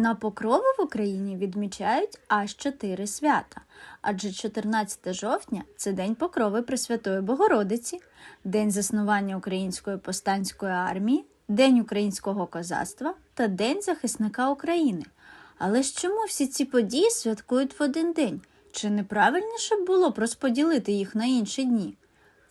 На покрову в Україні відмічають аж чотири свята, адже 14 жовтня це День Покрови Пресвятої Богородиці, День заснування Української повстанської армії, День українського козацтва та День захисника України. Але ж чому всі ці події святкують в один день? Чи неправильніше було б розподілити їх на інші дні?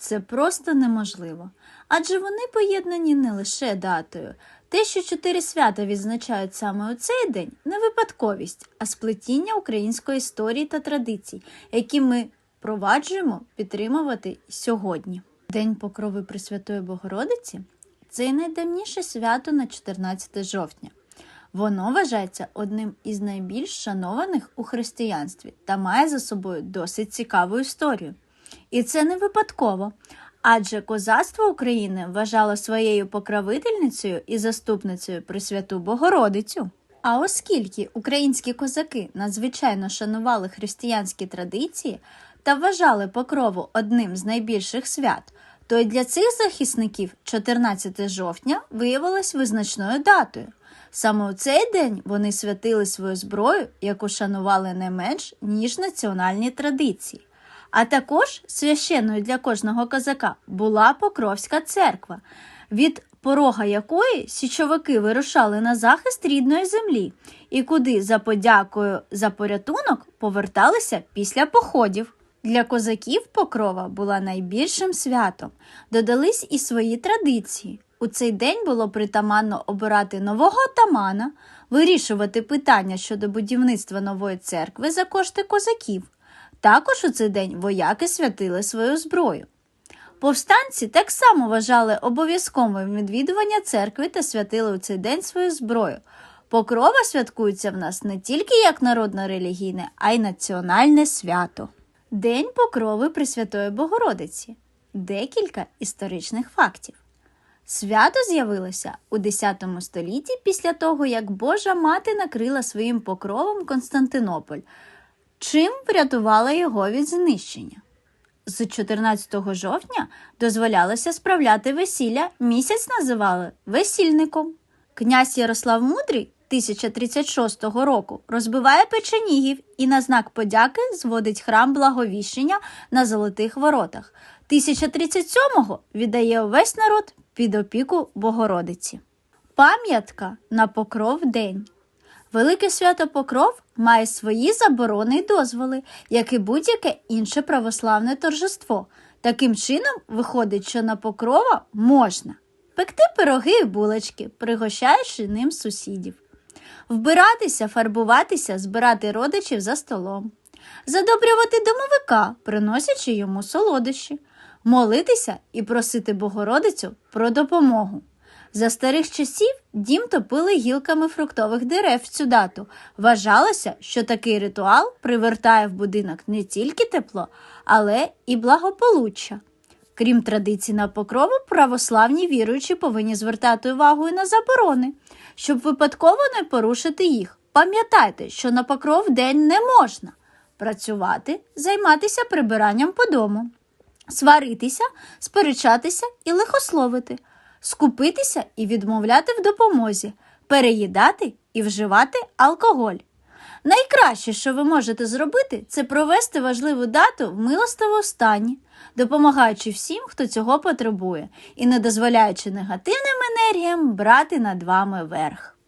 Це просто неможливо, адже вони поєднані не лише датою. Те, що чотири свята відзначають саме у цей день, не випадковість, а сплетіння української історії та традицій, які ми проваджуємо підтримувати сьогодні. День Покрови Пресвятої Богородиці це найдавніше свято на 14 жовтня. Воно вважається одним із найбільш шанованих у християнстві та має за собою досить цікаву історію. І це не випадково, адже козацтво України вважало своєю покровительницею і заступницею Пресвяту Богородицю. А оскільки українські козаки надзвичайно шанували християнські традиції та вважали покрову одним з найбільших свят, то й для цих захисників 14 жовтня виявилось визначною датою. Саме у цей день вони святили свою зброю, яку шанували не менш, ніж національні традиції. А також священною для кожного козака була Покровська церква, від порога якої січовики вирушали на захист рідної землі, і куди за подякою за порятунок поверталися після походів. Для козаків Покрова була найбільшим святом. Додались і свої традиції. У цей день було притаманно обирати нового атамана, вирішувати питання щодо будівництва нової церкви за кошти козаків. Також у цей день вояки святили свою зброю. Повстанці так само вважали обов'язковим відвідування церкви та святили у цей день свою зброю. Покрова святкується в нас не тільки як народно-релігійне, а й національне свято. День Покрови Пресвятої Богородиці. Декілька історичних фактів. Свято з'явилося у X столітті після того, як Божа мати накрила своїм покровом Константинополь, чим врятувала його від знищення. З 14 жовтня дозволялося справляти весілля, місяць називали весільником. Князь Ярослав Мудрий 1036 року розбиває печенігів і на знак подяки зводить храм Благовіщення на Золотих Воротах. 1037-го віддає увесь народ під опіку Богородиці. Пам'ятка на покров день. Велике свято Покров має свої заборони й дозволи, як і будь-яке інше православне торжество. Таким чином, виходить, що на покрова можна пекти пироги і булочки, пригощаючи ним сусідів, вбиратися, фарбуватися, збирати родичів за столом, задобрювати домовика, приносячи йому солодощі, молитися і просити Богородицю про допомогу. За старих часів дім топили гілками фруктових дерев в цю дату. Вважалося, що такий ритуал привертає в будинок не тільки тепло, але і благополуччя. Крім традицій на покрову, православні віруючі повинні звертати увагу і на заборони, щоб випадково не порушити їх. Пам'ятайте, що на покров день не можна працювати, займатися прибиранням по дому, сваритися, сперечатися і лихословити скупитися і відмовляти в допомозі, переїдати і вживати алкоголь. Найкраще, що ви можете зробити, це провести важливу дату в милостивому стані, допомагаючи всім, хто цього потребує, і не дозволяючи негативним енергіям брати над вами верх.